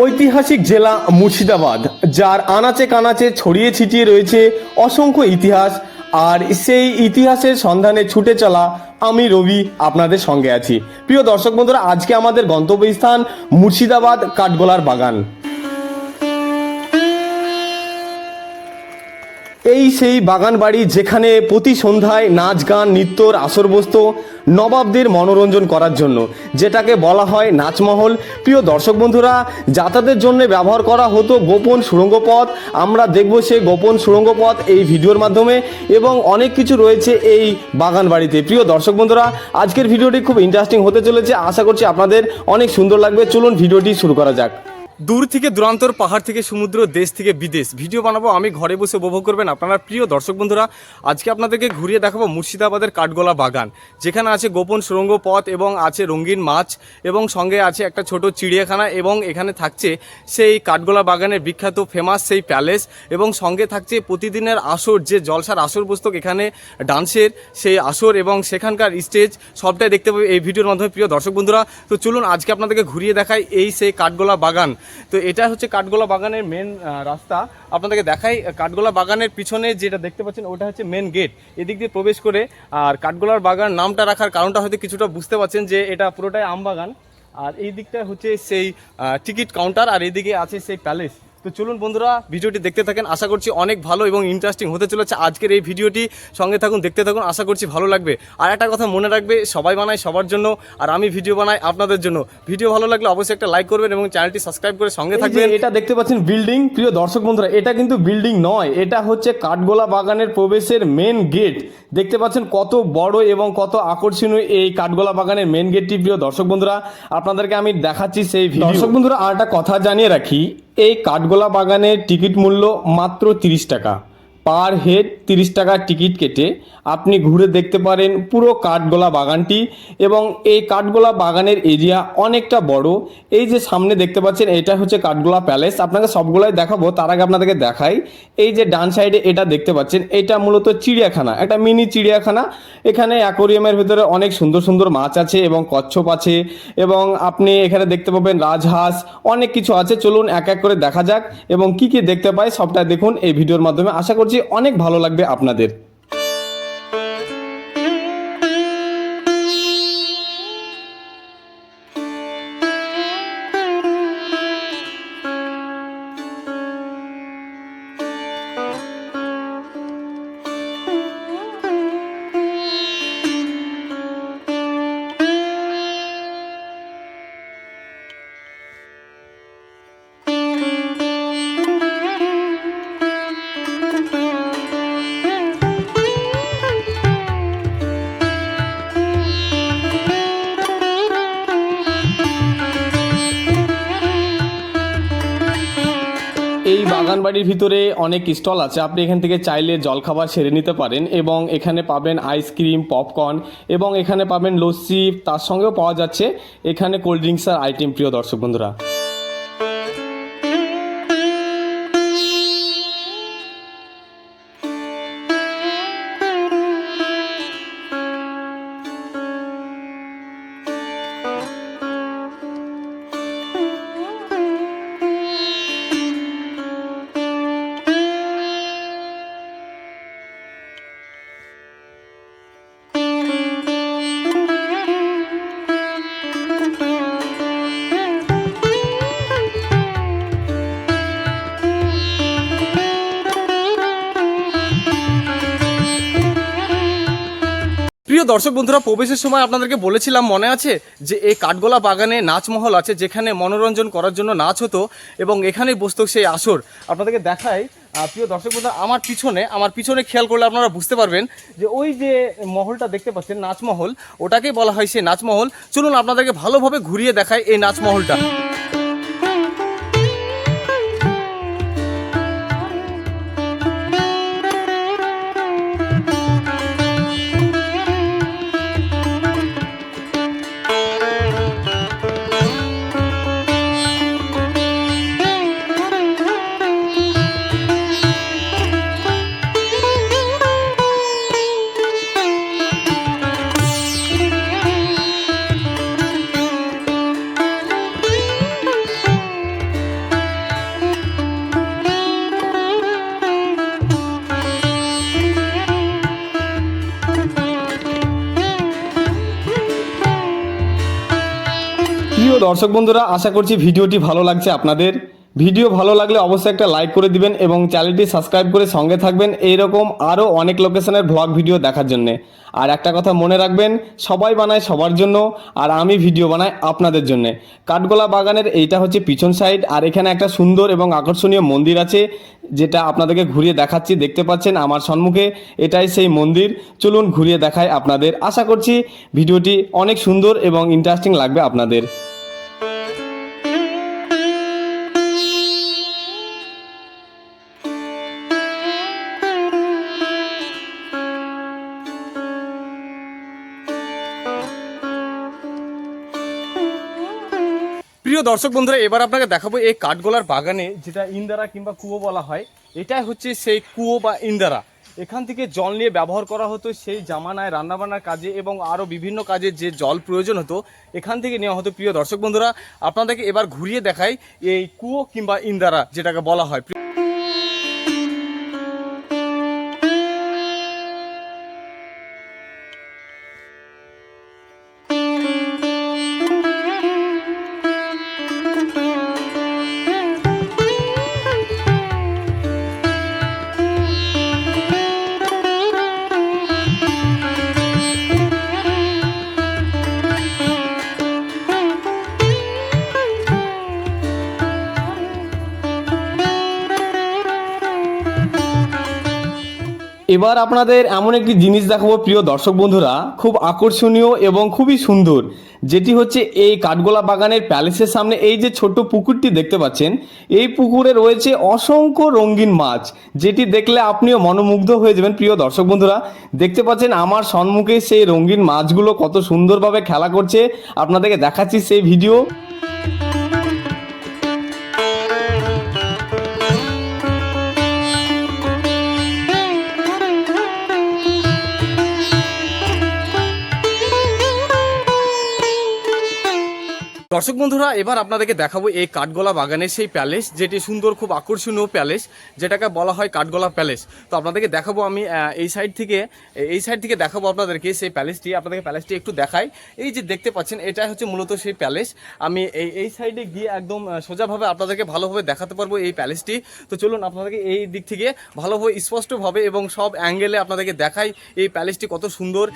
ঐতিহাসিক জেলা মুর্শিদাবাদ, যার আনাচে কানাচে ছড়িয়ে ছিটিয়ে রয়েছে অসংখ্য ইতিহাস, আর সেই ইতিহাসের সন্ধানে ছুটে চলা আমি রবি আপনাদের সঙ্গে আছি। প্রিয় দর্শক বন্ধুরা, আজকে আমাদের গন্তব্যস্থান মুর্শিদাবাদ কাঠগোলার বাগান। এই সেই বাগান বাড়ি যেখানে প্রতি সন্ধ্যায় নাচ গান, নৃত্যর আসর বসত নবাবদের মনোরঞ্জন করার জন্য, যেটাকে বলা হয় নাচমহল। প্রিয় দর্শক বন্ধুরা, যাতায়াতের জন্য ব্যবহার করা হতো গোপন সুড়ঙ্গ পথ আমরা দেখব সেই গোপন সুড়ঙ্গ পথ এই ভিডিওর মাধ্যমে এবং অনেক কিছু রয়েছে এই বাগান বাড়িতে। প্রিয় দর্শক বন্ধুরা, আজকের ভিডিওটি খুব ইন্টারেস্টিং হতে চলেছে। আশা করছি আপনাদের অনেক সুন্দর লাগবে। চলুন ভিডিওটি শুরু করা যাক। দূর থেকে, দূরান্তর, পাহাড় থেকে, সমুদ্র, দেশ থেকে, বিদেশ। ভিডিও বানাবো, আমি ঘরে বসে উপভোগ করবেন আপনারা প্রিয় দর্শক বন্ধুরা। আজকে আপনাদেরকে ঘুরিয়ে দেখাবো মুর্শিদাবাদের কাঠগোলা বাগান। যেখানে আছে গোপন সুড়ঙ্গ পথ এবং আছে রঙিন মাছ এবং সঙ্গে আছে একটা ছোট চিড়িয়াখানা এবং এখানে থাকছে সেই কাঠগোলা বাগানের বিখ্যাত ফেমাস সেই প্যালেস এবং সঙ্গে থাকছে প্রতিদিনের আসর, যে জলসার আসর পুস্তক এখানে ডান্সের সেই আসর এবং সেখানকার স্টেজ সবটাই দেখতে পাবে এই ভিডিওর মাধ্যমে প্রিয় দর্শক বন্ধুরা। তো চলুন আজকে আপনাদেরকে ঘুরিয়ে দেখাই এই সেই কাঠগোলা বাগান। তো এটা হচ্ছে কাঠগোলা বাগানের মেন রাস্তা। আপনাদেরকে দেখাই কাঠগোলা বাগানের পিছনে যেটা দেখতে পাচ্ছেন, ওটা হচ্ছে মেন গেট এদিক দিয়ে প্রবেশ করে, আর কাঠগোলার বাগান নামটা রাখার কারণটা হয়তো কিছুটা বুঝতে পারছেন যে এটা পুরোটাই আম বাগান আর এই দিকটা হচ্ছে সেই টিকিট কাউন্টার আর এদিকে আছে সেই প্যালেস তো চলুন বন্ধুরা ভিডিওটি দেখতে থাকেন। আশা করছি অনেক ভালো এবং ইন্টারেস্টিং হতে চলেছে আজকের এই ভিডিওটি। সঙ্গে থাকুন দেখতে থাকুন আশা করছি ভালো লাগবে। আর একটা কথা মনে রাখবে সবাই বানায় সবার জন্য আর আমি ভিডিও বানাই আপনাদের জন্য। ভিডিও ভালো লাগলে অবশ্যই একটা লাইক করবেন এবং চ্যানেলটি সাবস্ক্রাইব করে সঙ্গে থাকবেন। এটা দেখতে পাচ্ছেন বিল্ডিং প্রিয় দর্শক বন্ধুরা এটা কিন্তু বিল্ডিং নয় এটা হচ্ছে কাঠগোলা বাগানের প্রবেশের মেন গেট দেখতে পাচ্ছেন কত বড় এবং কত আকর্ষণীয় এই কাঠগোলা বাগানের মেন গেটটি প্রিয় দর্শক বন্ধুরা। আপনাদেরকে আমি দেখাচ্ছি সেই দর্শক বন্ধুরা আর একটা কথা জানিয়ে রাখি এই কাঠগোলা বাগানের টিকিট মূল্য মাত্র তিরিশ টাকা। পার হেড তিরিশ টাকার টিকিট কেটে আপনি ঘুরে দেখতে পারেন পুরো কাঠগোলা বাগানটি এবং এই কাঠগোলা বাগানের এরিয়া অনেকটা বড়। এই যে সামনে দেখতে পাচ্ছেন, এটা হচ্ছে কাঠগোলা প্যালেস। আপনাকে সবগুলাই দেখাবো, তার আগে আপনাদেরকে দেখাই। এই যে ডান সাইডে এটা দেখতে পাচ্ছেন, এটা মূলত চিড়িয়াখানা, একটা মিনি চিড়িয়াখানা। এখানে অ্যাকোরিয়ামের ভিতরে অনেক সুন্দর সুন্দর মাছ আছে এবং কচ্ছপ আছে এবং আপনি এখানে দেখতে পাবেন রাজহাঁস, অনেক কিছু আছে। চলুন এক এক করে দেখা যাক এবং কি কি দেখতে পাই, সবটা দেখুন এই ভিডিওর মাধ্যমে। আশা করছি অনেক ভালো লাগবে আপনাদের। এই বাগান বাড়ির ভিতরে অনেক স্টল আছে। আপনি এখান থেকে চাইলে জলখাবার সেরে নিতে পারেন এবং এখানে পাবেন আইসক্রিম, পপকর্ন এবং এখানে পাবেন লস্যি, তার সঙ্গেও পাওয়া যাচ্ছে। এখানে কোল্ড ড্রিঙ্কস ড্রিঙ্কসের আইটেম, প্রিয় দর্শক বন্ধুরা। প্রিয় দর্শক বন্ধুরা, প্রবেশের সময় আপনাদেরকে বলেছিলাম, মনে আছে যে এই কাঠগোলা বাগানে নাচমহল আছে, যেখানে মনোরঞ্জন করার জন্য নাচ হতো এবং এখানেই বসত সেই আসর। আপনাদেরকে দেখাই প্রিয় দর্শক বন্ধুরা, আমার পিছনে আমার পিছনে খেয়াল করলে আপনারা বুঝতে পারবেন যে ওই যে মহলটা দেখতে পাচ্ছেন, নাচমহল, ওটাকেই বলা হয় সেই নাচমহল। চলুন আপনাদেরকে ভালোভাবে ঘুরিয়ে দেখায় এই নাচমহলটা। দর্শক বন্ধুরা, আশা করছি ভিডিওটি ভালো লাগছে আপনাদের। ভিডিও ভালো লাগলে অবশ্যই একটা লাইক করে দিবেন এবং চ্যানেলটি সাবস্ক্রাইব করে সঙ্গে থাকবেন এইরকম আরও অনেক লোকেশনের ভ্লগ ভিডিও দেখার জন্য। আর একটা কথা মনে রাখবেন, সবাই বানায় সবার জন্য, আর আমি ভিডিও বানাই আপনাদের জন্য। কাঠগোলা বাগানের এইটা হচ্ছে পিছন সাইড আর এখানে একটা সুন্দর এবং আকর্ষণীয় মন্দির আছে, যেটা আপনাদেরকে ঘুরিয়ে দেখাচ্ছি, দেখতে পাচ্ছেন আমার সম্মুখে, এটাই সেই মন্দির। চলুন ঘুরিয়ে দেখায় আপনাদের। আশা করছি ভিডিওটি অনেক সুন্দর এবং ইন্টারেস্টিং লাগবে আপনাদের। প্রিয় দর্শক বন্ধুরা, এবার আপনাকে দেখাবো এই কাঠগোলার বাগানে যেটা ইন্দারা কিংবা কুয়ো বলা হয়, এটাই হচ্ছে সেই কুয়ো বা ইন্দারা। এখান থেকে জল নিয়ে ব্যবহার করা হতো সেই জামানায় রান্নাবান্নার কাজে এবং আরও বিভিন্ন কাজে যে জল প্রয়োজন হতো, এখান থেকে নেওয়া হতো। প্রিয় দর্শক বন্ধুরা, আপনাদেরকে এবার ঘুরিয়ে দেখাই এই কুয়ো কিংবা ইন্দারা, যেটাকে বলা হয়। এবার আপনাদের এমন একটি জিনিস দেখাবো, প্রিয় দর্শক বন্ধুরা, খুব আকর্ষণীয় এবং খুবই সুন্দর, যেটি হচ্ছে এই কাঠগোলা বাগানের প্যালেসের সামনে এই যে ছোট্ট পুকুরটি দেখতে পাচ্ছেন, এই পুকুরে রয়েছে অসংখ্য রঙিন মাছ, যেটি দেখলে আপনিও মনোমুগ্ধ হয়ে যাবেন, প্রিয় দর্শক বন্ধুরা। দেখতে পাচ্ছেন আমার সম্মুখে সেই রঙিন মাছগুলো কত সুন্দরভাবে খেলা করছে, আপনাদেরকে দেখাচ্ছি সেই ভিডিও। দর্শক বন্ধুরা, এবার আপনাদেরকে দেখাবো এই কাঠগোলা বাগানের সেই প্যালেস, যেটি সুন্দর, খুব আকর্ষণীয় প্যালেস, যেটাকে বলা হয় কাঠগোলা প্যালেস। তো আপনাদেরকে দেখাবো আমি এই সাইড থেকে, এই সাইড থেকে দেখাবো আপনাদেরকে সেই প্যালেসটি। আপনাদেরকে প্যালেসটি একটু দেখাই। এই যে দেখতে পাচ্ছেন এটা হচ্ছে মূলত সেই প্যালেস। আমি এই এই সাইডে গিয়ে একদম সোজাভাবে আপনাদেরকে ভালোভাবে দেখাতে পারব এই প্যালেসটি। তো চলুন আপনাদেরকে এই দিক থেকে ভালোভাবে স্পষ্টভাবে এবং সব অ্যাঙ্গেলে আপনাদেরকে দেখাই এই প্যালেসটি কত সুন্দর।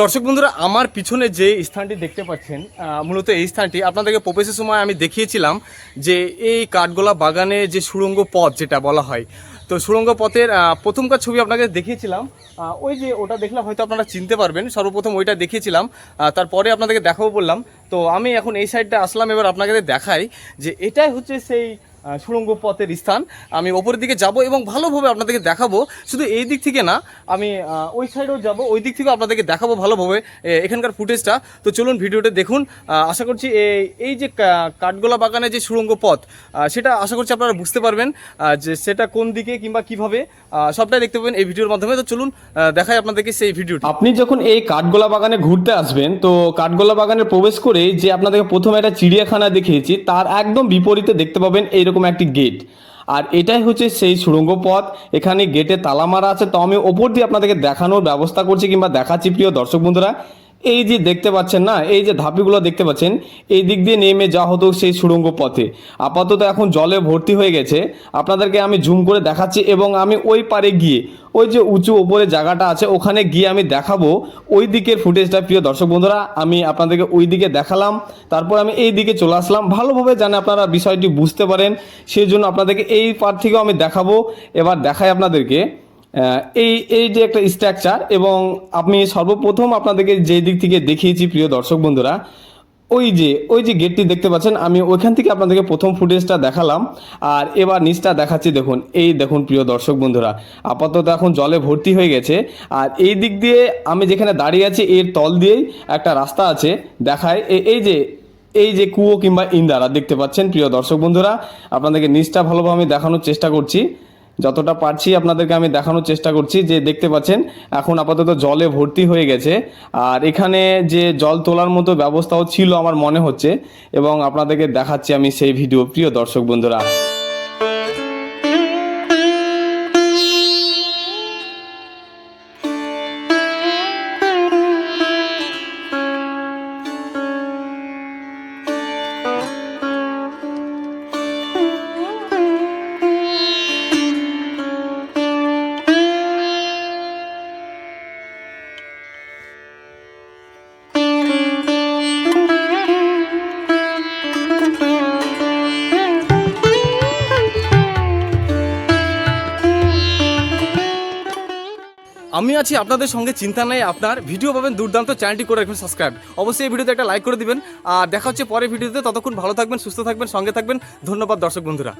দর্শক বন্ধুরা, আমার পিছনে যে স্থানটি দেখতে পাচ্ছেন মূলত এই স্থানটি, আপনাদেরকে প্রবেশের সময় আমি দেখিয়েছিলাম যে এই কাঠগোলা বাগানে যে সুড়ঙ্গ পথ যেটা বলা হয়, তো সুড়ঙ্গ পথের প্রথমকার ছবি আপনাকে দেখিয়েছিলাম ওই যে ওটা দেখলাম, হয়তো আপনারা চিনতে পারবেন, সর্বপ্রথম ওইটা দেখিয়েছিলাম তারপরে আপনাদেরকে দেখাবো বললাম, তো আমি এখন এই সাইডটা আসলাম, এবার আপনাকে দেখাই যে এটাই হচ্ছে সেই সুড়ঙ্গ পথের স্থান। আমি ওপরের দিকে যাব এবং ভালোভাবে আপনাদেরকে দেখাবো। শুধু এই দিক থেকে না, আমি ওই সাইডেও যাব, ওই দিক থেকেও আপনাদেরকে দেখাবো ভালোভাবে এখানকার ফুটেজটা তো চলুন ভিডিওটা দেখুন। আশা করছি এই যে কাঠগোলা বাগানে যে সুড়ঙ্গ পথ সেটা আশা করছি আপনারা বুঝতে পারবেন যে সেটা কোন দিকে কিংবা কীভাবে সবটাই দেখতে পাবেন এই ভিডিওর মাধ্যমে। তো চলুন দেখাই আপনাদেরকে সেই ভিডিওটি। আপনি যখন এই কাঠগোলা বাগানে ঘুরতে আসবেন, তো কাঠগোলা বাগানে প্রবেশ করে যে আপনাদেরকে প্রথমে একটা চিড়িয়াখানা দেখিয়েছি, তার একদম বিপরীতে দেখতে পাবেন এইরকম একটি গেট আর এটাই হচ্ছে সেই সুড়ঙ্গ পথ। এখানে গেটে তালা মারা আছে। তো আমি ওপর দিয়ে আপনাদেরকে দেখানোর ব্যবস্থা করছি কিংবা দেখাচ্ছি প্রিয় দর্শক বন্ধুরা। এই যে দেখতে পাচ্ছেন না, এই যে ধাপিগুলো দেখতে পাচ্ছেন, এই দিক দিয়ে নেমে যা হতো সেই সুড়ঙ্গ পথে। আপাতত এখন জলে ভর্তি হয়ে গেছে। আপনাদেরকে আমি জুম করে দেখাচ্ছি এবং আমি ওই পারে গিয়ে, ওই যে উঁচু ওপরে জায়গাটা আছে, ওখানে গিয়ে আমি দেখাবো ওই দিকের ফুটেজটা। প্রিয় দর্শক বন্ধুরা, আমি আপনাদেরকে ওই দিকে দেখালাম, তারপর আমি এই দিকে চলে আসলাম। ভালোভাবে জানে আপনারা বিষয়টি বুঝতে পারেন, সেই জন্য আপনাদেরকে এই পার থেকেও আমি দেখাবো। এবার দেখাই আপনাদেরকে। এই এই যে একটা স্ট্রাকচার এবং আমি সর্বপ্রথম আপনাদেরকে যে দিক থেকে দেখিয়েছি প্রিয় দর্শক বন্ধুরা, ওই যে ওই যে গেটটি দেখতে পাচ্ছেন, আমি ওইখান থেকে আপনাদেরকে প্রথম ফুটেজটা দেখালাম। আর এবার নিচটা দেখাচ্ছি, দেখুন, এই দেখুন প্রিয় দর্শক বন্ধুরা, আপাতত এখন জলে ভর্তি হয়ে গেছে। আর এই দিক দিয়ে আমি যেখানে দাঁড়িয়ে আছি, এর তল দিয়েই একটা রাস্তা আছে দেখায়। এই যে এই যে কুয়ো কিংবা ইন্দারা দেখতে পাচ্ছেন প্রিয় দর্শক বন্ধুরা, আপনাদেরকে নিচটা ভালোভাবে আমি দেখানোর চেষ্টা করছি। যতটা পারছি আপনাদেরকে আমি দেখানোর চেষ্টা করছি, যে দেখতে পাচ্ছেন এখন আপাতত জলে ভর্তি হয়ে গেছে। আর এখানে যে জল তোলার মতো ব্যবস্থাও ছিল আমার মনে হচ্ছে এবং আপনাদেরকে দেখাচ্ছি আমি সেই ভিডিও। প্রিয় দর্শক বন্ধুরা আমি আছি, আপনাদের সঙ্গে চিন্তা নেই, আপনার ভিডিও পাবেন দুর্দান্ত, চ্যানেলটি করে রাখবেন সাবস্ক্রাইব অবশ্যই এই ভিডিওতে একটা লাইক করে দিবেন, আর দেখা হচ্ছে পরে ভিডিওতে, ততক্ষণ ভালো থাকবেন, সুস্থ থাকবেন, সঙ্গে থাকবেন, ধন্যবাদ দর্শক বন্ধুরা।